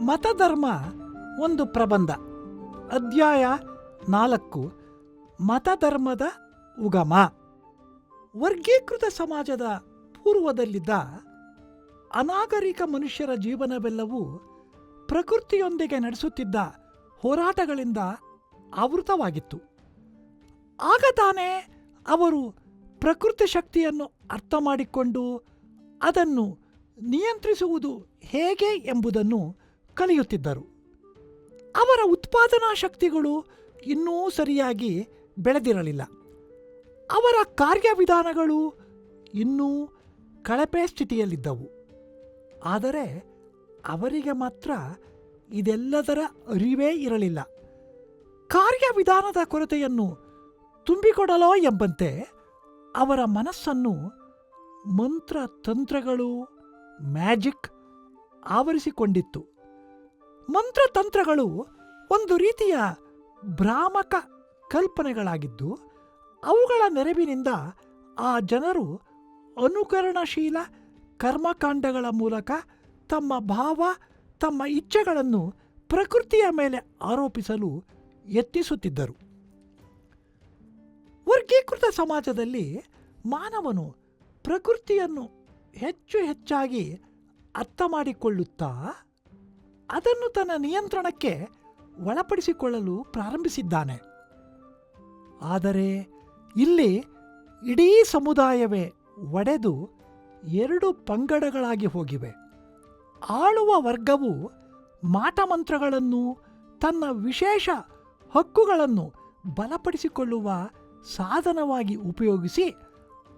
ಮತಧರ್ಮ ಒಂದು ಪ್ರಬಂಧ. ಅಧ್ಯಾಯ ನಾಲ್ಕು, ಮತಧರ್ಮದ ಉಗಮ. ವರ್ಗೀಕೃತ ಸಮಾಜದ ಪೂರ್ವದಲ್ಲಿದ್ದ ಅನಾಗರಿಕ ಮನುಷ್ಯರ ಜೀವನವೆಲ್ಲವೂ ಪ್ರಕೃತಿಯೊಂದಿಗೆ ನಡೆಸುತ್ತಿದ್ದ ಹೋರಾಟಗಳಿಂದ ಆವೃತವಾಗಿತ್ತು. ಆಗ ತಾನೇ ಅವರು ಪ್ರಕೃತಿ ಶಕ್ತಿಯನ್ನು ಅರ್ಥ ಅದನ್ನು ನಿಯಂತ್ರಿಸುವುದು ಹೇಗೆ ಎಂಬುದನ್ನು ಕಲಿಯುತ್ತಿದ್ದರು. ಅವರ ಉತ್ಪಾದನಾ ಶಕ್ತಿಗಳು ಇನ್ನೂ ಸರಿಯಾಗಿ ಬೆಳೆದಿರಲಿಲ್ಲ. ಅವರ ಕಾರ್ಯವಿಧಾನಗಳು ಇನ್ನೂ ಕಳಪೆ ಸ್ಥಿತಿಯಲ್ಲಿದ್ದವು. ಆದರೆ ಅವರಿಗೆ ಮಾತ್ರ ಇದೆಲ್ಲದರ ಅರಿವೇ ಇರಲಿಲ್ಲ. ಕಾರ್ಯವಿಧಾನದ ಕೊರತೆಯನ್ನು ತುಂಬಿಕೊಡಲೋ ಎಂಬಂತೆ ಅವರ ಮನಸ್ಸನ್ನು ಮಂತ್ರ ತಂತ್ರಗಳು ಮ್ಯಾಜಿಕ್ ಆವರಿಸಿಕೊಂಡಿತ್ತು. ಮಂತ್ರತಂತ್ರಗಳು ಒಂದು ರೀತಿಯ ಭ್ರಾಮಕ ಕಲ್ಪನೆಗಳಾಗಿದ್ದು, ಅವುಗಳ ನೆರವಿನಿಂದ ಆ ಜನರು ಅನುಕರಣಶೀಲ ಕರ್ಮಕಾಂಡಗಳ ಮೂಲಕ ತಮ್ಮ ಭಾವ, ತಮ್ಮ ಇಚ್ಛೆಗಳನ್ನು ಪ್ರಕೃತಿಯ ಮೇಲೆ ಆರೋಪಿಸಲು ಯತ್ನಿಸುತ್ತಿದ್ದರು. ವರ್ಗೀಕೃತ ಸಮಾಜದಲ್ಲಿ ಮಾನವನು ಪ್ರಕೃತಿಯನ್ನು ಹೆಚ್ಚು ಹೆಚ್ಚಾಗಿ ಅರ್ಥ ಮಾಡಿಕೊಳ್ಳುತ್ತಾ ಅದನ್ನು ತನ್ನ ನಿಯಂತ್ರಣಕ್ಕೆ ಒಳಪಡಿಸಿಕೊಳ್ಳಲು ಪ್ರಾರಂಭಿಸಿದ್ದಾನೆ. ಆದರೆ ಇಲ್ಲಿ ಇಡೀ ಸಮುದಾಯವೇ ಒಡೆದು ಎರಡು ಪಂಗಡಗಳಾಗಿ ಹೋಗಿವೆ. ಆಳುವ ವರ್ಗವು ಮಾಟಮಂತ್ರಗಳನ್ನು ತನ್ನ ವಿಶೇಷ ಹಕ್ಕುಗಳನ್ನು ಬಲಪಡಿಸಿಕೊಳ್ಳುವ ಸಾಧನವಾಗಿ ಉಪಯೋಗಿಸಿ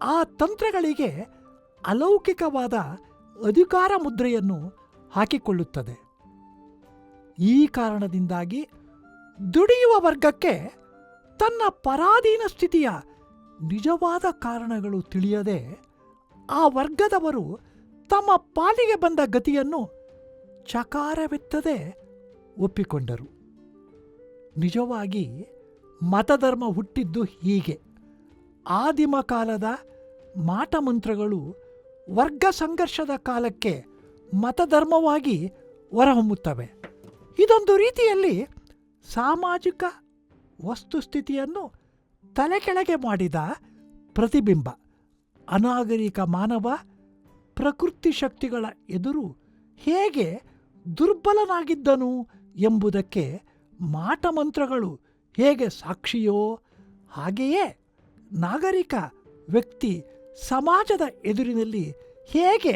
ಆ ತಂತ್ರಗಳಿಗೆ ಅಲೌಕಿಕವಾದ ಅಧಿಕಾರ ಮುದ್ರೆಯನ್ನು ಹಾಕಿಕೊಳ್ಳುತ್ತದೆ. ಈ ಕಾರಣದಿಂದಾಗಿ ದುಡಿಯುವ ವರ್ಗಕ್ಕೆ ತನ್ನ ಪರಾಧೀನ ಸ್ಥಿತಿಯ ನಿಜವಾದ ಕಾರಣಗಳು ತಿಳಿಯದೆ ಆ ವರ್ಗದವರು ತಮ್ಮ ಪಾಲಿಗೆ ಬಂದ ಗತಿಯನ್ನು ಚಕಾರವೆತ್ತದೆ ಒಪ್ಪಿಕೊಂಡರು. ನಿಜವಾಗಿ ಮತಧರ್ಮ ಹುಟ್ಟಿದ್ದು ಹೀಗೆ. ಆದಿಮ ಕಾಲದ ಮಾಟಮಂತ್ರಗಳು ವರ್ಗ ಸಂಘರ್ಷದ ಕಾಲಕ್ಕೆ ಮತಧರ್ಮವಾಗಿ ಹೊರಹೊಮ್ಮುತ್ತವೆ. ಇದೊಂದು ರೀತಿಯಲ್ಲಿ ಸಾಮಾಜಿಕ ವಸ್ತುಸ್ಥಿತಿಯನ್ನು ತಲೆಕೆಳಗೆ ಮಾಡಿದ ಪ್ರತಿಬಿಂಬ, ಅನಾಗರಿಕ ಮಾನವ ಪ್ರಕೃತಿ ಶಕ್ತಿಗಳ ಎದುರು ಹೇಗೆ ದುರ್ಬಲನಾಗಿದ್ದನು ಎಂಬುದಕ್ಕೆ ಮಾಟಮಂತ್ರಗಳು ಹೇಗೆ ಸಾಕ್ಷಿಯೋ ಹಾಗೆಯೇ ನಾಗರಿಕ ವ್ಯಕ್ತಿ ಸಮಾಜದ ಎದುರಿನಲ್ಲಿ ಹೇಗೆ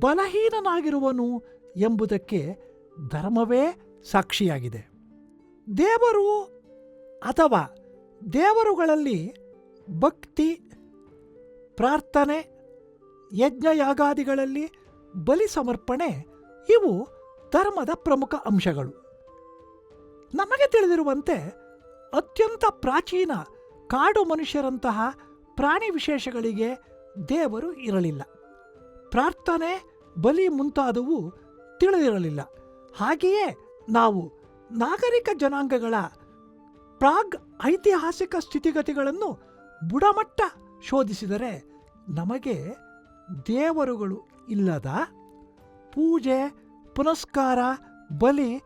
ಬಲಹೀನನಾಗಿರುವನು ಎಂಬುದಕ್ಕೆ ಧರ್ಮವೇ ಸಾಕ್ಷಿಯಾಗಿದೆ. ದೇವರು ಅಥವಾ ದೇವರುಗಳಲ್ಲಿ ಭಕ್ತಿ, ಪ್ರಾರ್ಥನೆ, ಯಜ್ಞಯಾಗಾದಿಗಳಲ್ಲಿ ಬಲಿ ಸಮರ್ಪಣೆ ಇವು ಧರ್ಮದ ಪ್ರಮುಖ ಅಂಶಗಳು. ನಮಗೆ ತಿಳಿದಿರುವಂತೆ ಅತ್ಯಂತ ಪ್ರಾಚೀನ ಕಾಡು ಮನುಷ್ಯರಂತಹ ಪ್ರಾಣಿ ವಿಶೇಷಗಳಿಗೆ ದೇವರು ಇರಲಿಲ್ಲ. ಪ್ರಾರ್ಥನೆ, ಬಲಿ ಮುಂತಾದವು ತಿಳಿದಿರಲಿಲ್ಲ. ಹಾಗೆಯೇ ನಾವು ನಾಗರಿಕ ಜನಾಂಗಗಳ ಪ್ರಾಗ್ ಐತಿಹಾಸಿಕ ಸ್ಥಿತಿಗತಿಗಳನ್ನು ಬುಡಮಟ್ಟ ಶೋಧಿಸಿದರೆ ನಮಗೆ ದೇವರುಗಳು ಇಲ್ಲದ ಪೂಜೆ, ಪುನಸ್ಕಾರ, ಬಲಿ,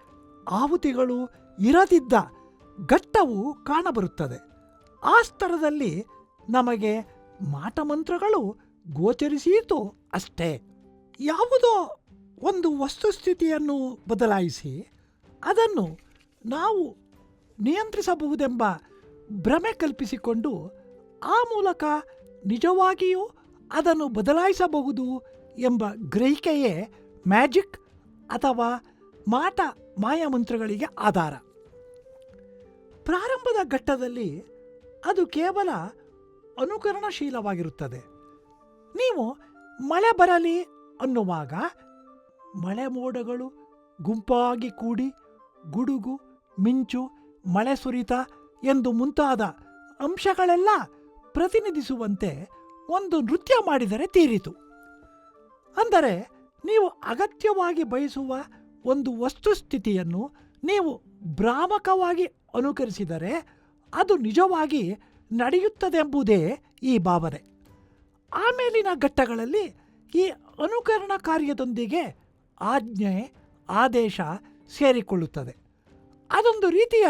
ಆಹುತಿಗಳು ಇರದಿದ್ದ ಘಟ್ಟವು ಕಾಣಬರುತ್ತದೆ. ಆ ಸ್ತರದಲ್ಲಿ ನಮಗೆ ಮಾಟಮಂತ್ರಗಳು ಗೋಚರಿಸಿತು ಅಷ್ಟೇ. ಯಾವುದೋ ಒಂದು ವಸ್ತುಸ್ಥಿತಿಯನ್ನು ಬದಲಾಯಿಸಿ ಅದನ್ನು ನಾವು ನಿಯಂತ್ರಿಸಬಹುದೆಂಬ ಭ್ರಮೆ ಕಲ್ಪಿಸಿಕೊಂಡು ಆ ಮೂಲಕ ನಿಜವಾಗಿಯೂ ಅದನ್ನು ಬದಲಾಯಿಸಬಹುದು ಎಂಬ ಗ್ರಹಿಕೆಯೇ ಮ್ಯಾಜಿಕ್ ಅಥವಾ ಮಾಟ ಮಾಯಮಂತ್ರಗಳಿಗೆ ಆಧಾರ. ಪ್ರಾರಂಭದ ಘಟ್ಟದಲ್ಲಿ ಅದು ಕೇವಲ ಅನುಕರಣಶೀಲವಾಗಿರುತ್ತದೆ. ನೀವು ಮಳೆ ಬರಲಿ ಅನ್ನುವಾಗ ಮಳೆ ಮೋಡಗಳು ಗುಂಪಾಗಿ ಕೂಡಿ ಗುಡುಗು, ಮಿಂಚು, ಮಳೆ ಸುರಿತ ಎಂದು ಮುಂತಾದ ಅಂಶಗಳೆಲ್ಲ ಪ್ರತಿನಿಧಿಸುವಂತೆ ಒಂದು ನೃತ್ಯ ಮಾಡಿದರೆ ತೀರಿತು. ಅಂದರೆ ನೀವು ಅಗತ್ಯವಾಗಿ ಬಯಸುವ ಒಂದು ವಸ್ತುಸ್ಥಿತಿಯನ್ನು ನೀವು ಭ್ರಾಮಕವಾಗಿ ಅನುಕರಿಸಿದರೆ ಅದು ನಿಜವಾಗಿ ನಡೆಯುತ್ತದೆಂಬುದೇ ಈ ಭಾವನೆ. ಆಮೇಲಿನ ಘಟ್ಟಗಳಲ್ಲಿ ಈ ಅನುಕರಣ ಕಾರ್ಯದೊಂದಿಗೆ ಆಜ್ಞೆ, ಆದೇಶ ಸೇರಿಕೊಳ್ಳುತ್ತದೆ. ಅದೊಂದು ರೀತಿಯ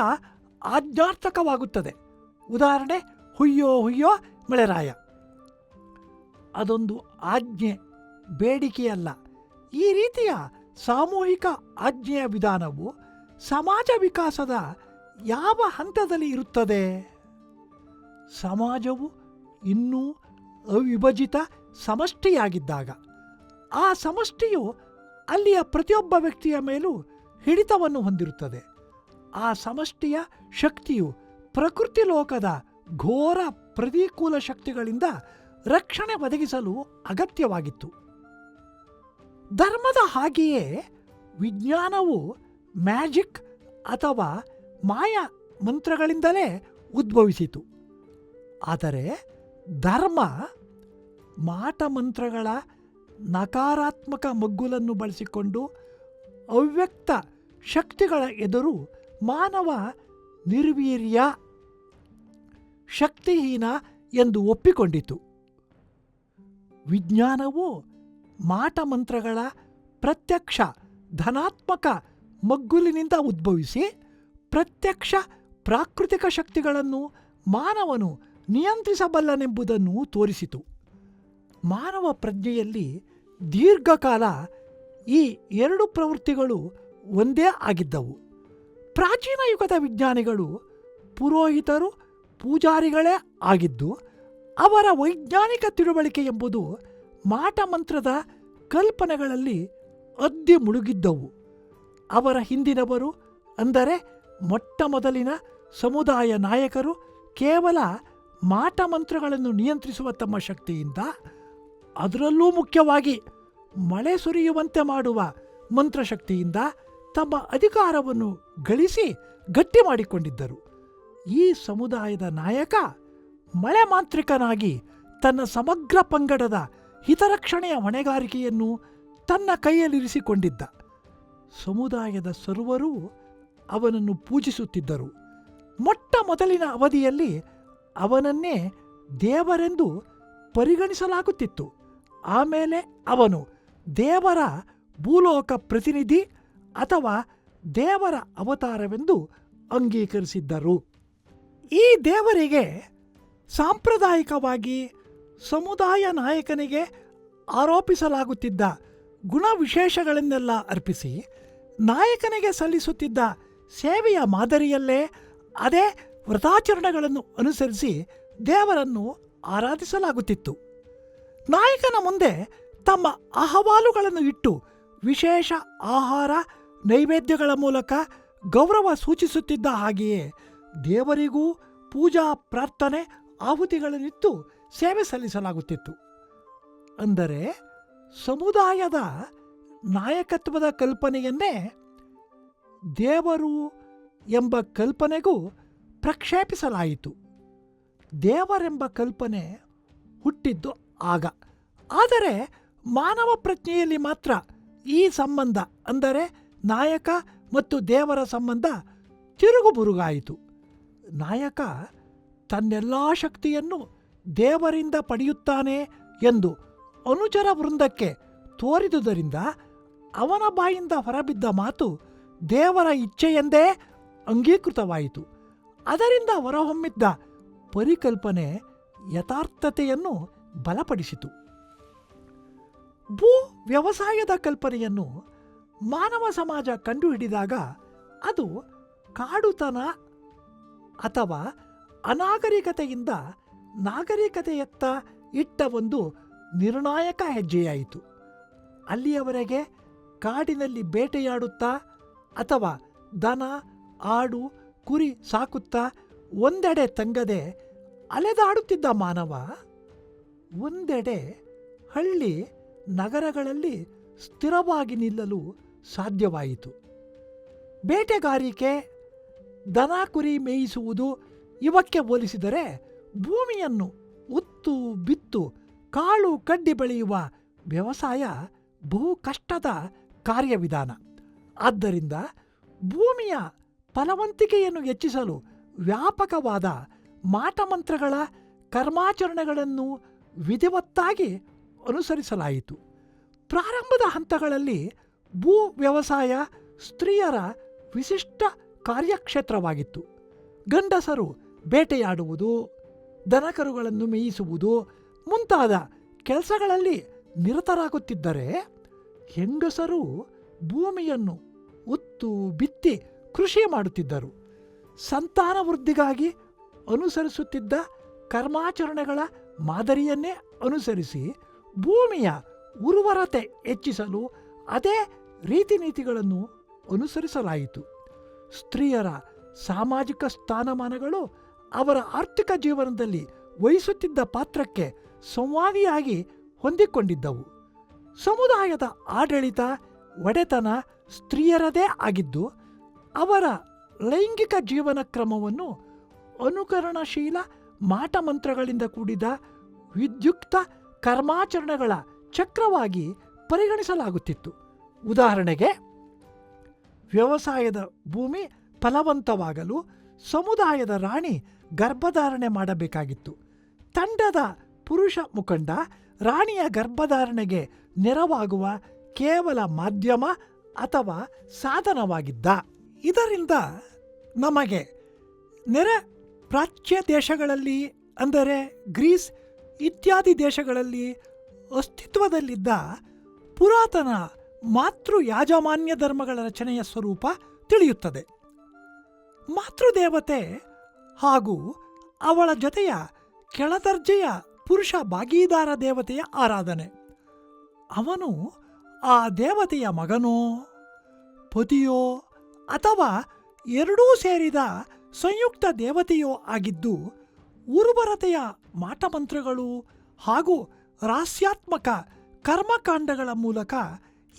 ಆಜ್ಞಾರ್ಥಕವಾಗುತ್ತದೆ ಉದಾಹರಣೆ, ಹುಯ್ಯೋ ಹುಯ್ಯೋ ಮಳೆರಾಯ. ಅದೊಂದು ಆಜ್ಞೆ, ಬೇಡಿಕೆಯಲ್ಲ. ಈ ರೀತಿಯ ಸಾಮೂಹಿಕ ಆಜ್ಞೆಯ ವಿಧಾನವು ಸಮಾಜ ವಿಕಾಸದ ಯಾವ ಹಂತದಲ್ಲಿ ಇರುತ್ತದೆ? ಸಮಾಜವು ಇನ್ನೂ ಅವಿಭಜಿತ ಸಮಷ್ಟಿಯಾಗಿದ್ದಾಗ, ಆ ಸಮಷ್ಟಿಯು ಅಲ್ಲಿಯ ಪ್ರತಿಯೊಬ್ಬ ವ್ಯಕ್ತಿಯ ಮೇಲೂ ಹಿಡಿತವನ್ನು ಹೊಂದಿರುತ್ತದೆ. ಆ ಸಮಷ್ಟಿಯ ಶಕ್ತಿಯು ಪ್ರಕೃತಿ ಲೋಕದ ಘೋರ ಪ್ರತಿಕೂಲ ಶಕ್ತಿಗಳಿಂದ ರಕ್ಷಣೆ ಒದಗಿಸಲು ಅಗತ್ಯವಾಗಿತ್ತು. ಧರ್ಮದ ಹಾಗೆಯೇ ವಿಜ್ಞಾನವು ಮ್ಯಾಜಿಕ್ ಅಥವಾ ಮಾಯ ಮಂತ್ರಗಳಿಂದಲೇ ಉದ್ಭವಿಸಿತು. ಆದರೆ ಧರ್ಮ ಮಾಟಮಂತ್ರಗಳ ನಕಾರಾತ್ಮಕ ಮಗ್ಗುಲನ್ನು ಬಳಸಿಕೊಂಡು ಅವ್ಯಕ್ತ ಶಕ್ತಿಗಳ ಎದುರು ಮಾನವ ನಿರ್ವೀರ್ಯ, ಶಕ್ತಿಹೀನ ಎಂದು ಒಪ್ಪಿಕೊಂಡಿತು. ವಿಜ್ಞಾನವು ಮಾಟಮಂತ್ರಗಳ ಪ್ರತ್ಯಕ್ಷ ಧನಾತ್ಮಕ ಮಗ್ಗುಲಿನಿಂದ ಉದ್ಭವಿಸಿ ಪ್ರತ್ಯಕ್ಷ ಪ್ರಾಕೃತಿಕ ಶಕ್ತಿಗಳನ್ನು ಮಾನವನು ನಿಯಂತ್ರಿಸಬಲ್ಲನೆಂಬುದನ್ನು ತೋರಿಸಿತು. ಮಾನವ ಪ್ರಜ್ಞೆಯಲ್ಲಿ ದೀರ್ಘಕಾಲ ಈ ಎರಡು ಪ್ರವೃತ್ತಿಗಳು ಒಂದೇ ಆಗಿದ್ದವು. ಪ್ರಾಚೀನ ಯುಗದ ವಿಜ್ಞಾನಿಗಳು ಪುರೋಹಿತರು, ಪೂಜಾರಿಗಳೇ ಆಗಿದ್ದು, ಅವರ ವೈಜ್ಞಾನಿಕ ತಿಳುವಳಿಕೆ ಎಂಬುದು ಮಾಟಮಂತ್ರದ ಕಲ್ಪನೆಗಳಲ್ಲಿ ಅದ್ದಿ ಮುಳುಗಿದ್ದವು. ಅವರ ಹಿಂದಿನವರು ಅಂದರೆ ಮೊಟ್ಟ ಮೊದಲಿನ ಸಮುದಾಯ ನಾಯಕರು ಕೇವಲ ಮಾಟಮಂತ್ರಗಳನ್ನು ನಿಯಂತ್ರಿಸುವ ತಮ್ಮ ಶಕ್ತಿಯಿಂದ ಅದರಲ್ಲೂ ಮುಖ್ಯವಾಗಿ ಮಳೆ ಸುರಿಯುವಂತೆ ಮಾಡುವ ಮಂತ್ರಶಕ್ತಿಯಿಂದ ತಮ್ಮ ಅಧಿಕಾರವನ್ನು ಗಳಿಸಿ ಗಟ್ಟಿ ಮಾಡಿಕೊಂಡಿದ್ದರು. ಈ ಸಮುದಾಯದ ನಾಯಕ ಮಳೆ ಮಾಂತ್ರಿಕನಾಗಿ ತನ್ನ ಸಮಗ್ರ ಪಂಗಡದ ಹಿತರಕ್ಷಣೆಯ ಹೊಣೆಗಾರಿಕೆಯನ್ನು ತನ್ನ ಕೈಯಲ್ಲಿರಿಸಿಕೊಂಡಿದ್ದ. ಸಮುದಾಯದ ಸರ್ವರೂ ಅವನನ್ನು ಪೂಜಿಸುತ್ತಿದ್ದರು. ಮೊಟ್ಟ ಮೊದಲಿನ ಅವಧಿಯಲ್ಲಿ ಅವನನ್ನೇ ದೇವರೆಂದು ಪರಿಗಣಿಸಲಾಗುತ್ತಿತ್ತು. ಆಮೇಲೆ ಅವನು ದೇವರ ಭೂಲೋಕ ಪ್ರತಿನಿಧಿ ಅಥವಾ ದೇವರ ಅವತಾರವೆಂದು ಅಂಗೀಕರಿಸಿದ್ದರು. ಈ ದೇವರಿಗೆ ಸಾಂಪ್ರದಾಯಿಕವಾಗಿ ಸಮುದಾಯ ನಾಯಕನಿಗೆ ಆರೋಪಿಸಲಾಗುತ್ತಿದ್ದ ಗುಣವಿಶೇಷಗಳನ್ನೆಲ್ಲ ಅರ್ಪಿಸಿ ನಾಯಕನಿಗೆ ಸಲ್ಲಿಸುತ್ತಿದ್ದ ಸೇವೆಯ ಮಾದರಿಯಲ್ಲೇ ಅದೇ ವ್ರತಾಚರಣೆಗಳನ್ನು ಅನುಸರಿಸಿ ದೇವರನ್ನು ಆರಾಧಿಸಲಾಗುತ್ತಿತ್ತು. ನಾಯಕನ ಮುಂದೆ ತಮ್ಮ ಅಹವಾಲುಗಳನ್ನು ಇಟ್ಟು ವಿಶೇಷ ಆಹಾರ ನೈವೇದ್ಯಗಳ ಮೂಲಕ ಗೌರವ ಸೂಚಿಸುತ್ತಿದ್ದ ಹಾಗೆಯೇ ದೇವರಿಗೂ ಪೂಜಾ, ಪ್ರಾರ್ಥನೆ ಆಹುತಿಗಳನ್ನಿತ್ತು ಸೇವೆ ಸಲ್ಲಿಸಲಾಗುತ್ತಿತ್ತು. ಅಂದರೆ ಸಮುದಾಯದ ನಾಯಕತ್ವದ ಕಲ್ಪನೆಯನ್ನೇ ದೇವರು ಎಂಬ ಕಲ್ಪನೆಗೂ ಪ್ರಕ್ಷೇಪಿಸಲಾಯಿತು. ದೇವರೆಂಬ ಕಲ್ಪನೆ ಹುಟ್ಟಿದ್ದು ಆಗ. ಆದರೆ ಮಾನವ ಪ್ರಜ್ಞೆಯಲ್ಲಿ ಮಾತ್ರ ಈ ಸಂಬಂಧ ಅಂದರೆ ನಾಯಕ ಮತ್ತು ದೇವರ ಸಂಬಂಧ ತಿರುಗುಬುರುಗಾಯಿತು. ನಾಯಕ ತನ್ನೆಲ್ಲ ಶಕ್ತಿಯನ್ನು ದೇವರಿಂದ ಪಡೆಯುತ್ತಾನೆ ಎಂದು ಅನುಚರ ವೃಂದಕ್ಕೆ ತೋರಿದುದರಿಂದ ಅವನ ಬಾಯಿಂದ ಹೊರಬಿದ್ದ ಮಾತು ದೇವರ ಇಚ್ಛೆಯೆಂದೇ ಅಂಗೀಕೃತವಾಯಿತು. ಅದರಿಂದ ಹೊರಹೊಮ್ಮಿದ್ದ ಪರಿಕಲ್ಪನೆ ಯಥಾರ್ಥತೆಯನ್ನು ಬಲಪಡಿಸಿತು. ಭೂ ವ್ಯವಸಾಯದ ಕಲ್ಪನೆಯನ್ನು ಮಾನವ ಸಮಾಜ ಕಂಡುಹಿಡಿದಾಗ ಅದು ಕಾಡುತನ ಅಥವಾ ಅನಾಗರಿಕತೆಯಿಂದ ನಾಗರಿಕತೆಯತ್ತ ಇಟ್ಟ ಒಂದು ನಿರ್ಣಾಯಕ ಹೆಜ್ಜೆಯಾಯಿತು. ಅಲ್ಲಿಯವರೆಗೆ ಕಾಡಿನಲ್ಲಿ ಬೇಟೆಯಾಡುತ್ತಾ ಅಥವಾ ದನ, ಆಡು, ಕುರಿ ಸಾಕುತ್ತಾ ಒಂದೆಡೆ ತಂಗದೆ ಅಲೆದಾಡುತ್ತಿದ್ದ ಮಾನವ ಒಂದೆಡೆ ಹಳ್ಳಿ ನಗರಗಳಲ್ಲಿ ಸ್ಥಿರವಾಗಿ ನಿಲ್ಲಲು ಸಾಧ್ಯವಾಯಿತು. ಬೇಟೆಗಾರಿಕೆ, ದನ ಕುರಿ ಮೇಯಿಸುವುದು ಇವಕ್ಕೆ ಹೋಲಿಸಿದರೆ ಭೂಮಿಯನ್ನು ಉತ್ತು ಬಿತ್ತು ಕಾಳು ಕಡ್ಡಿ ಬೆಳೆಯುವ ವ್ಯವಸಾಯ ಬಹು ಕಷ್ಟದ ಕಾರ್ಯವಿಧಾನ. ಆದ್ದರಿಂದ ಭೂಮಿಯ ಫಲವಂತಿಕೆಯನ್ನು ಹೆಚ್ಚಿಸಲು ವ್ಯಾಪಕವಾದ ಮಾಟಮಂತ್ರಗಳ ಕರ್ಮಾಚರಣೆಗಳನ್ನು ವಿಧಿವತ್ತಾಗಿ ಅನುಸರಿಸಲಾಯಿತು. ಪ್ರಾರಂಭದ ಹಂತಗಳಲ್ಲಿ ಭೂ ವ್ಯವಸಾಯ ಸ್ತ್ರೀಯರ ವಿಶಿಷ್ಟ ಕಾರ್ಯಕ್ಷೇತ್ರವಾಗಿತ್ತು. ಗಂಡಸರು ಬೇಟೆಯಾಡುವುದು, ದನಕರುಗಳನ್ನು ಮೇಯಿಸುವುದು ಮುಂತಾದ ಕೆಲಸಗಳಲ್ಲಿ ನಿರತರಾಗುತ್ತಿದ್ದರೆ ಹೆಂಗಸರು ಭೂಮಿಯನ್ನು ಉತ್ತು ಬಿತ್ತಿ ಕೃಷಿ ಮಾಡುತ್ತಿದ್ದರು. ಸಂತಾನ ವೃದ್ಧಿಗಾಗಿ ಅನುಸರಿಸುತ್ತಿದ್ದ ಕರ್ಮಾಚರಣೆಗಳ ಮಾದರಿಯನ್ನೇ ಅನುಸರಿಸಿ ಭೂಮಿಯ ಉರ್ವರತೆ ಹೆಚ್ಚಿಸಲು ಅದೇ ರೀತಿ ನೀತಿಗಳನ್ನು ಅನುಸರಿಸಲಾಯಿತು. ಸ್ತ್ರೀಯರ ಸಾಮಾಜಿಕ ಸ್ಥಾನಮಾನಗಳು ಅವರ ಆರ್ಥಿಕ ಜೀವನದಲ್ಲಿ ವಹಿಸುತ್ತಿದ್ದ ಪಾತ್ರಕ್ಕೆ ಸಂವಾದಿಯಾಗಿ ಹೊಂದಿಕೊಂಡಿದ್ದವು. ಸಮುದಾಯದ ಆಡಳಿತ ಒಡೆತನ ಸ್ತ್ರೀಯರದೇ ಆಗಿದ್ದು, ಅವರ ಲೈಂಗಿಕ ಜೀವನ ಕ್ರಮವನ್ನು ಅನುಕರಣಶೀಲ ಮಾಟಮಂತ್ರಗಳಿಂದ ಕೂಡಿದ ವಿದ್ಯುಕ್ತ ಕರ್ಮಾಚರಣೆಗಳ ಚಕ್ರವಾಗಿ ಪರಿಗಣಿಸಲಾಗುತ್ತಿತ್ತು. ಉದಾಹರಣೆಗೆ, ವ್ಯವಸಾಯದ ಭೂಮಿ ಫಲವಂತವಾಗಲು ಸಮುದಾಯದ ರಾಣಿ ಗರ್ಭಧಾರಣೆ ಮಾಡಬೇಕಾಗಿತ್ತು. ತಂಡದ ಪುರುಷ ಮುಖಂಡ ರಾಣಿಯ ಗರ್ಭಧಾರಣೆಗೆ ನೆರವಾಗುವ ಕೇವಲ ಮಾಧ್ಯಮ ಅಥವಾ ಸಾಧನವಾಗಿದ್ದ. ಇದರಿಂದ ನಮಗೆ ನೆರೆ ಪ್ರಾಚ್ಯ ದೇಶಗಳಲ್ಲಿ ಅಂದರೆ ಗ್ರೀಸ್ ಇತ್ಯಾದಿ ದೇಶಗಳಲ್ಲಿ ಅಸ್ತಿತ್ವದಲ್ಲಿದ್ದ ಪುರಾತನ ಮಾತೃ ಯಾಜಮಾನ್ಯ ಧರ್ಮಗಳ ರಚನೆಯ ಸ್ವರೂಪ ತಿಳಿಯುತ್ತದೆ. ಮಾತೃದೇವತೆ ಹಾಗೂ ಅವಳ ಜೊತೆಯ ಕೆಳದರ್ಜೆಯ ಪುರುಷ ಭಾಗೀದಾರ ದೇವತೆಯ ಆರಾಧನೆ. ಅವನು ಆ ದೇವತೆಯ ಮಗನೋ, ಪತಿಯೋ ಅಥವಾ ಎರಡೂ ಸೇರಿದ ಸಂಯುಕ್ತ ದೇವತೆಯೋ ಆಗಿದ್ದು, ಉರ್ವರತೆಯ ಮಾಟಮಂತ್ರಗಳು ಹಾಗೂ ರಹಸ್ಯಾತ್ಮಕ ಕರ್ಮಕಾಂಡಗಳ ಮೂಲಕ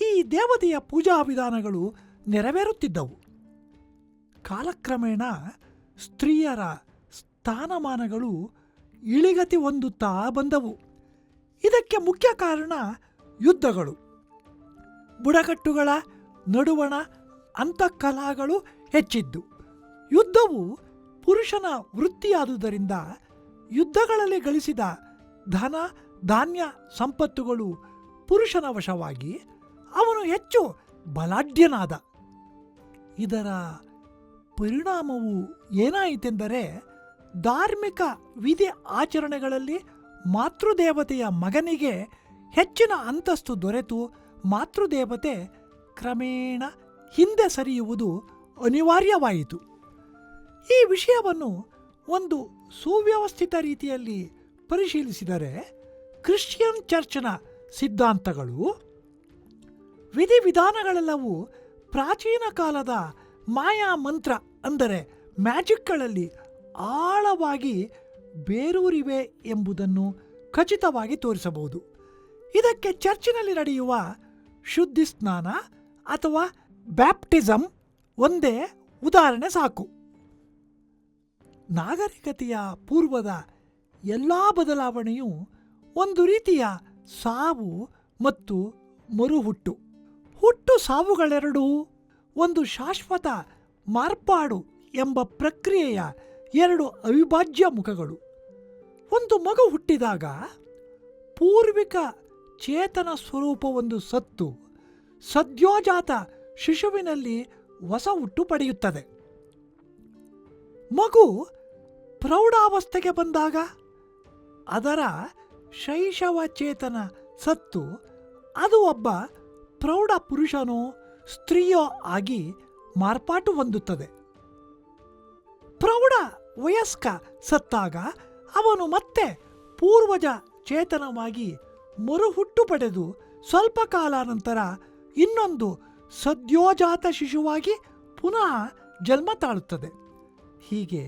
ಈ ದೇವತೆಯ ಪೂಜಾ ವಿಧಾನಗಳು ನೆರವೇರುತ್ತಿದ್ದವು. ಕಾಲಕ್ರಮೇಣ ಸ್ತ್ರೀಯರ ಸ್ಥಾನಮಾನಗಳು ಇಳಿಗತಿ ಹೊಂದುತ್ತಾ ಬಂದವು. ಇದಕ್ಕೆ ಮುಖ್ಯ ಕಾರಣ ಯುದ್ಧಗಳು. ಬುಡಕಟ್ಟುಗಳ ನಡುವಣ ಅಂತಃಕಲಹಗಳು ಹೆಚ್ಚಿದ್ದು. ಯುದ್ಧವು ಪುರುಷನ ವೃತ್ತಿಯಾದುದರಿಂದ ಯುದ್ಧಗಳಲ್ಲಿ ಗಳಿಸಿದ ಧನ, ಧಾನ್ಯ, ಸಂಪತ್ತುಗಳು ಪುರುಷನ ವಶವಾಗಿ ಹೆಚ್ಚು ಬಲಾಢ್ಯನಾದ. ಇದರ ಪರಿಣಾಮವು ಏನಾಯಿತೆಂದರೆ ಧಾರ್ಮಿಕ ವಿಧಿ ಆಚರಣೆಗಳಲ್ಲಿ ಮಾತೃದೇವತೆಯ ಮಗನಿಗೆ ಹೆಚ್ಚಿನ ಅಂತಸ್ತು ದೊರೆತು ಮಾತೃದೇವತೆ ಕ್ರಮೇಣ ಹಿಂದೆ ಸರಿಯುವುದು ಅನಿವಾರ್ಯವಾಯಿತು. ಈ ವಿಷಯವನ್ನು ಒಂದು ಸುವ್ಯವಸ್ಥಿತ ರೀತಿಯಲ್ಲಿ ಪರಿಶೀಲಿಸಿದರೆ ಕ್ರಿಶ್ಚಿಯನ್ ಚರ್ಚ್ನ ಸಿದ್ಧಾಂತಗಳು ವಿಧಿವಿಧಾನಗಳೆಲ್ಲವೂ ಪ್ರಾಚೀನ ಕಾಲದ ಮಾಯಾ ಮಂತ್ರ ಅಂದರೆ ಮ್ಯಾಜಿಕ್ಗಳಲ್ಲಿ ಆಳವಾಗಿ ಬೇರೂರಿವೆ ಎಂಬುದನ್ನು ಖಚಿತವಾಗಿ ತೋರಿಸಬಹುದು. ಇದಕ್ಕೆ ಚರ್ಚಿನಲ್ಲಿ ನಡೆಯುವ ಶುದ್ಧಿ ಸ್ನಾನ ಅಥವಾ ಬ್ಯಾಪ್ಟಿಸಮ್ ಒಂದೇ ಉದಾಹರಣೆ ಸಾಕು. ನಾಗರಿಕತೆಯ ಪೂರ್ವದ ಎಲ್ಲ ಬದಲಾವಣೆಯು ಒಂದು ರೀತಿಯ ಸಾವು ಮತ್ತು ಮರುಹುಟ್ಟು. ಹುಟ್ಟು ಸಾವುಗಳೆರಡೂ ಒಂದು ಶಾಶ್ವತ ಮಾರ್ಪಾಡು ಎಂಬ ಪ್ರಕ್ರಿಯೆಯ ಎರಡು ಅವಿಭಾಜ್ಯ ಮುಖಗಳು. ಒಂದು ಮಗು ಹುಟ್ಟಿದಾಗ ಪೂರ್ವಿಕ ಚೇತನ ಸ್ವರೂಪವೊಂದು ಸತ್ತು ಸದ್ಯೋಜಾತ ಶಿಶುವಿನಲ್ಲಿ ಹೊಸ ಹುಟ್ಟು ಪಡೆಯುತ್ತದೆ. ಮಗು ಪ್ರೌಢಾವಸ್ಥೆಗೆ ಬಂದಾಗ ಅದರ ಶೈಶವ ಚೇತನ ಸತ್ತು ಅದು ಒಬ್ಬ ಪ್ರೌಢ ಪುರುಷನು ಸ್ತ್ರೀಯೋ ಆಗಿ ಮಾರ್ಪಾಟು ಹೊಂದುತ್ತದೆ. ಪ್ರೌಢ ವಯಸ್ಕ ಸತ್ತಾಗ ಅವನು ಮತ್ತೆ ಪೂರ್ವಜ ಚೇತನವಾಗಿ ಮರುಹುಟ್ಟು ಪಡೆದು ಸ್ವಲ್ಪ ಕಾಲ ನಂತರ ಇನ್ನೊಂದು ಸದ್ಯೋಜಾತ ಶಿಶುವಾಗಿ ಪುನಃ ಜನ್ಮ ತಾಳುತ್ತದೆ. ಹೀಗೆ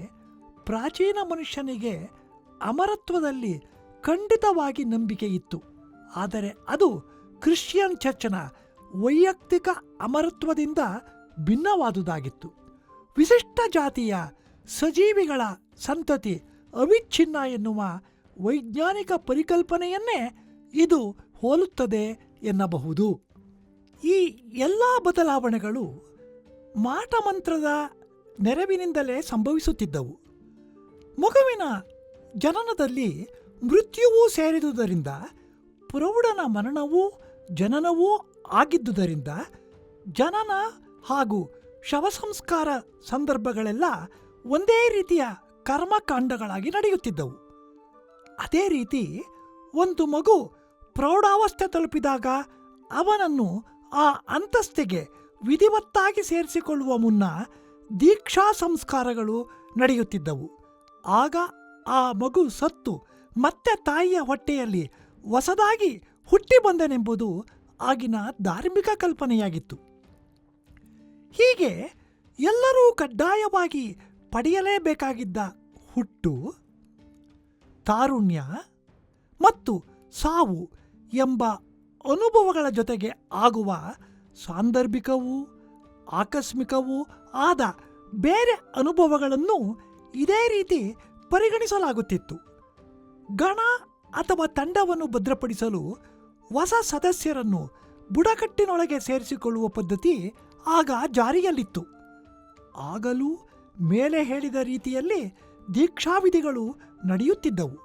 ಪ್ರಾಚೀನ ಮನುಷ್ಯನಿಗೆ ಅಮರತ್ವದಲ್ಲಿ ಖಂಡಿತವಾಗಿ ನಂಬಿಕೆ ಇತ್ತು. ಆದರೆ ಅದು ಕ್ರಿಶ್ಚಿಯನ್ ಚರ್ಚನ ವೈಯಕ್ತಿಕ ಅಮರತ್ವದಿಂದ ಭಿನ್ನವಾದುದಾಗಿತ್ತು. ವಿಶಿಷ್ಟ ಜಾತಿಯ ಸಜೀವಿಗಳ ಸಂತತಿ ಅವಿಚ್ಛಿನ್ನ ಎನ್ನುವ ವೈಜ್ಞಾನಿಕ ಪರಿಕಲ್ಪನೆಯನ್ನೇ ಇದು ಹೋಲುತ್ತದೆ ಎನ್ನಬಹುದು. ಈ ಎಲ್ಲ ಬದಲಾವಣೆಗಳು ಮಾಟಮಂತ್ರದ ನೆರವಿನಿಂದಲೇ ಸಂಭವಿಸುತ್ತಿದ್ದವು. ಮಗುವಿನ ಜನನದಲ್ಲಿ ಮೃತ್ಯುವೂ ಸೇರಿದುದರಿಂದ ಪ್ರೌಢನ ಮರಣವೂ ಜನನವೂ ಆಗಿದ್ದುದರಿಂದ ಜನನ ಹಾಗೂ ಶವ ಸಂಸ್ಕಾರ ಸಂದರ್ಭಗಳೆಲ್ಲ ಒಂದೇ ರೀತಿಯ ಕರ್ಮಕಾಂಡಗಳಾಗಿ ನಡೆಯುತ್ತಿದ್ದವು. ಅದೇ ರೀತಿ ಒಂದು ಮಗು ಪ್ರೌಢಾವಸ್ಥೆ ತಲುಪಿದಾಗ ಅವನನ್ನು ಆ ಅಂತಸ್ತಿಗೆ ವಿಧಿವತ್ತಾಗಿ ಸೇರಿಸಿಕೊಳ್ಳುವ ಮುನ್ನ ದೀಕ್ಷಾ ಸಂಸ್ಕಾರಗಳು ನಡೆಯುತ್ತಿದ್ದವು. ಆಗ ಆ ಮಗು ಸತ್ತು ಮತ್ತೆ ತಾಯಿಯ ಹೊಟ್ಟೆಯಲ್ಲಿ ಹೊಸದಾಗಿ ಹುಟ್ಟಿ ಬಂದನೆಂಬುದು ಆಗಿನ ಧಾರ್ಮಿಕ ಕಲ್ಪನೆಯಾಗಿತ್ತು. ಹೀಗೆ ಎಲ್ಲರೂ ಕಡ್ಡಾಯವಾಗಿ ಪಡೆಯಲೇಬೇಕಾಗಿದ್ದ ಹುಟ್ಟು, ತಾರುಣ್ಯ ಮತ್ತು ಸಾವು ಎಂಬ ಅನುಭವಗಳ ಜೊತೆಗೆ ಆಗುವ ಸಾಂದರ್ಭಿಕವೂ ಆಕಸ್ಮಿಕವೂ ಆದ ಬೇರೆ ಅನುಭವಗಳನ್ನು ಇದೇ ರೀತಿ ಪರಿಗಣಿಸಲಾಗುತ್ತಿತ್ತು. ಗಣ ಅಥವಾ ತಂಡವನ್ನು ಭದ್ರಪಡಿಸಲು ಹೊಸ ಸದಸ್ಯರನ್ನು ಬುಡಕಟ್ಟಿನೊಳಗೆ ಸೇರಿಸಿಕೊಳ್ಳುವ ಪದ್ಧತಿ ಆಗ ಜಾರಿಯಲ್ಲಿತ್ತು. ಆಗಲೂ ಮೇಲೆ ಹೇಳಿದ ರೀತಿಯಲ್ಲಿ ದೀಕ್ಷಾವಿಧಿಗಳು ನಡೆಯುತ್ತಿದ್ದವು.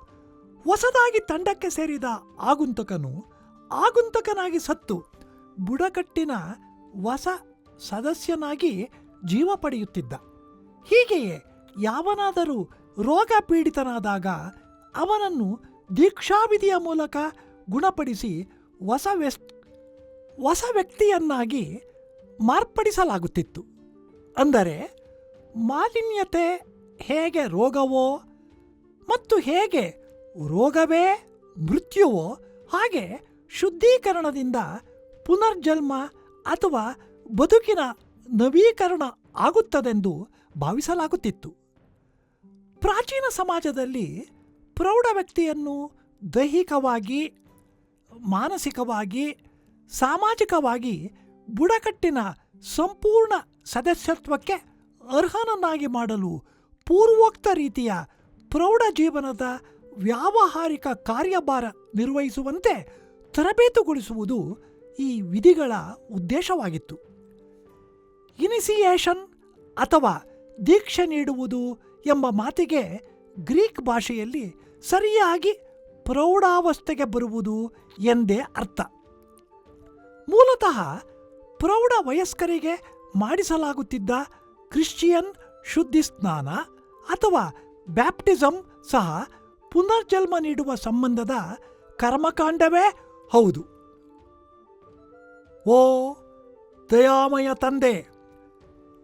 ಹೊಸದಾಗಿ ತಂಡಕ್ಕೆ ಸೇರಿದ ಆಗುಂತಕನು ಆಗುಂತಕನಾಗಿ ಸತ್ತು. ಬುಡಕಟ್ಟಿನ ಹೊಸ ಸದಸ್ಯನಾಗಿ ಜೀವ ಪಡೆಯುತ್ತಿದ್ದ. ಹೀಗೆಯೇ ಯಾವನಾದರೂ ರೋಗ ಪೀಡಿತನಾದಾಗ ಅವನನ್ನು ದೀಕ್ಷಾವಿಧಿಯ ಮೂಲಕ ಗುಣಪಡಿಸಿ ಹೊಸ ವ್ಯಸ್, ಹೊಸ ವ್ಯಕ್ತಿಯನ್ನಾಗಿ ಮಾರ್ಪಡಿಸಲಾಗುತ್ತಿತ್ತು. ಅಂದರೆ ಮಾಲಿನ್ಯತೆ ಹೇಗೆ ರೋಗವೋ ಮತ್ತು ಹೇಗೆ ರೋಗವೇ ಮೃತ್ಯುವೋ ಹಾಗೆ ಶುದ್ಧೀಕರಣದಿಂದ ಪುನರ್ಜನ್ಮ ಅಥವಾ ಬದುಕಿನ ನವೀಕರಣ ಆಗುತ್ತದೆಂದು ಭಾವಿಸಲಾಗುತ್ತಿತ್ತು. ಪ್ರಾಚೀನ ಸಮಾಜದಲ್ಲಿ ಪ್ರೌಢ ವ್ಯಕ್ತಿಯನ್ನು ದೈಹಿಕವಾಗಿ ಮಾನಸಿಕವಾಗಿ, ಸಾಮಾಜಿಕವಾಗಿ ಬುಡಕಟ್ಟಿನ ಸಂಪೂರ್ಣ ಸದಸ್ಯತ್ವಕ್ಕೆ ಅರ್ಹನನ್ನಾಗಿ ಮಾಡಲು ಪೂರ್ವೋಕ್ತ ರೀತಿಯ ಪ್ರೌಢ ಜೀವನದ ವ್ಯಾವಹಾರಿಕ ಕಾರ್ಯಭಾರ ನಿರ್ವಹಿಸುವಂತೆ ತರಬೇತುಗೊಳಿಸುವುದು ಈ ವಿಧಿಗಳ ಉದ್ದೇಶವಾಗಿತ್ತು. ಇನಿಸಿಯೇಷನ್ ಅಥವಾ ದೀಕ್ಷೆ ನೀಡುವುದು ಎಂಬ ಮಾತಿಗೆ ಗ್ರೀಕ್ ಭಾಷೆಯಲ್ಲಿ ಸರಿಯಾಗಿ ಪ್ರೌಢಾವಸ್ಥೆಗೆ ಬರುವುದು ಎಂದೇ ಅರ್ಥ. ಮೂಲತಃ ಪ್ರೌಢ ವಯಸ್ಕರಿಗೆ ಮಾಡಿಸಲಾಗುತ್ತಿದ್ದ ಕ್ರಿಶ್ಚಿಯನ್ ಶುದ್ಧಿ ಸ್ನಾನ ಅಥವಾ ಬ್ಯಾಪ್ಟಿಸಮ್ ಸಹ ಪುನರ್ಜನ್ಮ ನೀಡುವ ಸಂಬಂಧದ ಕರ್ಮಕಾಂಡವೇ ಹೌದು. ಓ ದಯಾಮಯ ತಂದೆ,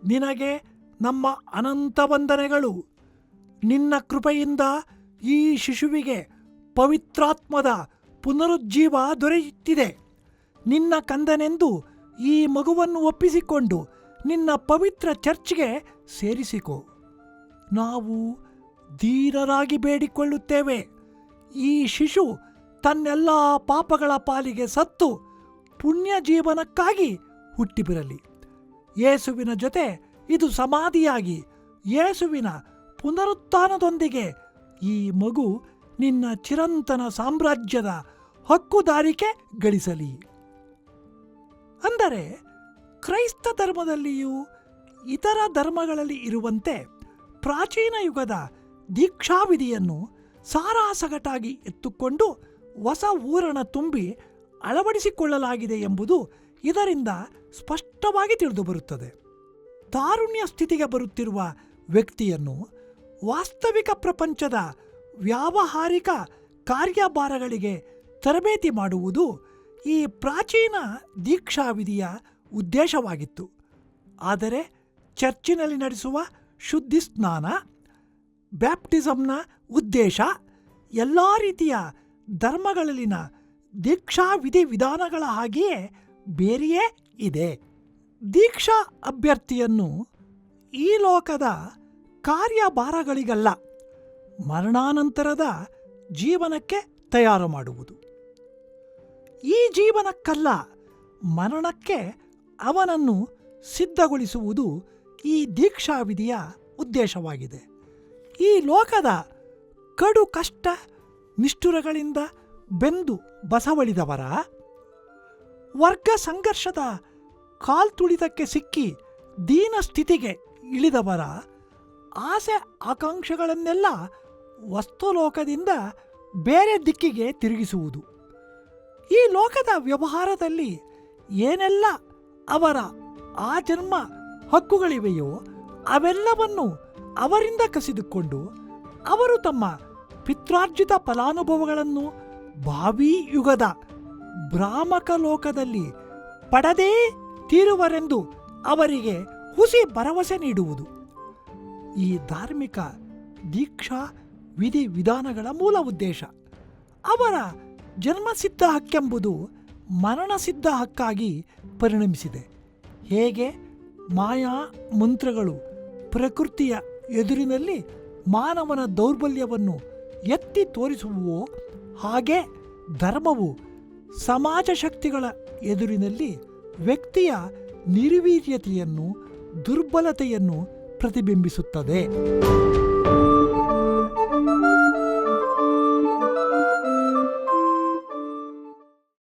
ನಿನಗೆ ನಮ್ಮ ಅನಂತ ವಂದನೆಗಳು. ನಿನ್ನ ಕೃಪೆಯಿಂದ ಈ ಶಿಶುವಿಗೆ ಪವಿತ್ರಾತ್ಮದ ಪುನರುಜ್ಜೀವ ದೊರೆಯುತ್ತಿದೆ. ನಿನ್ನ ಕಂದನೆಂದು ಈ ಮಗುವನ್ನು ಒಪ್ಪಿಸಿಕೊಂಡು ನಿನ್ನ ಪವಿತ್ರ ಚರ್ಚ್ಗೆ ಸೇರಿಸಿಕೊ. ನಾವು ಧೀರರಾಗಿ ಬೇಡಿಕೊಳ್ಳುತ್ತೇವೆ. ಈ ಶಿಶು ತನ್ನೆಲ್ಲ ಪಾಪಗಳ ಪಾಲಿಗೆ ಸತ್ತು ಪುಣ್ಯ ಜೀವನಕ್ಕಾಗಿ ಹುಟ್ಟಿಬಿರಲಿ ಯೇಸುವಿನ ಜೊತೆ ಇದು ಸಮಾಧಿಯಾಗಿ ಯೇಸುವಿನ ಪುನರುತ್ಥಾನದೊಂದಿಗೆ ಈ ಮಗು ನಿನ್ನ ಚಿರಂತನ ಸಾಮ್ರಾಜ್ಯದ ಹಕ್ಕುದಾರಿಕೆ ಗಳಿಸಲಿ. ಅಂದರೆ ಕ್ರೈಸ್ತ ಧರ್ಮದಲ್ಲಿಯೂ ಇತರ ಧರ್ಮಗಳಲ್ಲಿ ಇರುವಂತೆ ಪ್ರಾಚೀನ ಯುಗದ ದೀಕ್ಷಾವಿಧಿಯನ್ನು ಸಾರಾಸಗಟಾಗಿ ಎತ್ತುಕೊಂಡು ಹೊಸ ಊರಣ ತುಂಬಿ ಅಳವಡಿಸಿಕೊಳ್ಳಲಾಗಿದೆ ಎಂಬುದು ಇದರಿಂದ ಸ್ಪಷ್ಟವಾಗಿ ತಿಳಿದುಬರುತ್ತದೆ. ತಾರುಣ್ಯ ಸ್ಥಿತಿಗೆ ಬರುತ್ತಿರುವ ವ್ಯಕ್ತಿಯನ್ನು ವಾಸ್ತವಿಕ ಪ್ರಪಂಚದ ವ್ಯಾವಹಾರಿಕ ಕಾರ್ಯಭಾರಗಳಿಗೆ ತರಬೇತಿ ಮಾಡುವುದು ಈ ಪ್ರಾಚೀನ ದೀಕ್ಷಾವಿಧಿಯ ಉದ್ದೇಶವಾಗಿತ್ತು. ಆದರೆ ಚರ್ಚಿನಲ್ಲಿ ನಡೆಸುವ ಶುದ್ಧಿ ಸ್ನಾನ ಬ್ಯಾಪ್ಟಿಸಮ್ನ ಉದ್ದೇಶ, ಎಲ್ಲ ರೀತಿಯ ಧರ್ಮಗಳಲ್ಲಿನ ದೀಕ್ಷಾ ವಿಧಿ ವಿಧಾನಗಳ ಹಾಗೆಯೇ ಬೇರೆಯೇ ಇದೆ. ದೀಕ್ಷಾ ಅಭ್ಯರ್ಥಿಯನ್ನು ಈ ಲೋಕದ ಕಾರ್ಯಭಾರಗಳಿಗಲ್ಲ, ಮರಣಾನಂತರದ ಜೀವನಕ್ಕೆ ತಯಾರು ಮಾಡುವುದು. ಈ ಜೀವನಕ್ಕಲ್ಲ, ಮರಣಕ್ಕೆ ಅವನನ್ನು ಸಿದ್ಧಗೊಳಿಸುವುದು ಈ ದೀಕ್ಷಾವಿಧಿಯ ಉದ್ದೇಶವಾಗಿದೆ. ಈ ಲೋಕದ ಕಡು ಕಷ್ಟ ನಿಷ್ಠುರಗಳಿಂದ ಬೆಂದು ಬಸವಳಿದವರ ವರ್ಗ ಸಂಘರ್ಷದ ಕಾಲ್ತುಳಿತಕ್ಕೆ ಸಿಕ್ಕಿ ದೀನ ಸ್ಥಿತಿಗೆ ಇಳಿದವರ ಆಸೆ ಆಕಾಂಕ್ಷೆಗಳನ್ನೆಲ್ಲ ವಸ್ತುಲೋಕದಿಂದ ಬೇರೆ ದಿಕ್ಕಿಗೆ ತಿರುಗಿಸುವುದು. ಈ ಲೋಕದ ವ್ಯವಹಾರದಲ್ಲಿ ಏನೆಲ್ಲ ಅವರ ಆ ಜನ್ಮ ಹಕ್ಕುಗಳಿವೆಯೋ ಅವೆಲ್ಲವನ್ನು ಅವರಿಂದ ಕಸಿದುಕೊಂಡು ಅವರು ತಮ್ಮ ಪಿತ್ರಾರ್ಜಿತ ಫಲಾನುಭವಗಳನ್ನು ಭಾವಿ ಯುಗದ ಭ್ರಾಮಕ ಲೋಕದಲ್ಲಿ ಪಡದೇ ತೀರುವರೆಂದು ಅವರಿಗೆ ಹುಸಿ ಭರವಸೆ ನೀಡುವುದು. ಈ ಧಾರ್ಮಿಕ ದೀಕ್ಷಾ ವಿಧಿ ವಿಧಾನಗಳ ಮೂಲ ಉದ್ದೇಶ ಅವರ ಜನ್ಮಸಿದ್ಧ ಹಕ್ಕೆಂಬುದು ಮರಣಸಿದ್ಧ ಹಕ್ಕಾಗಿ ಪರಿಣಮಿಸಿದೆ. ಹೇಗೆ? ಮಾಯಾ ಮಂತ್ರಗಳು ಪ್ರಕೃತಿಯ ಎದುರಿನಲ್ಲಿ ಮಾನವನ ದೌರ್ಬಲ್ಯವನ್ನು ಎತ್ತಿ ತೋರಿಸುವವೋ, ಹಾಗೆ ಧರ್ಮವು ಸಮಾಜ ಶಕ್ತಿಗಳ ಎದುರಿನಲ್ಲಿ ವ್ಯಕ್ತಿಯ ನಿರ್ವೀರ್ಯತೆಯನ್ನು, ದುರ್ಬಲತೆಯನ್ನು ಪ್ರತಿಬಿಂಬಿಸುತ್ತದೆ.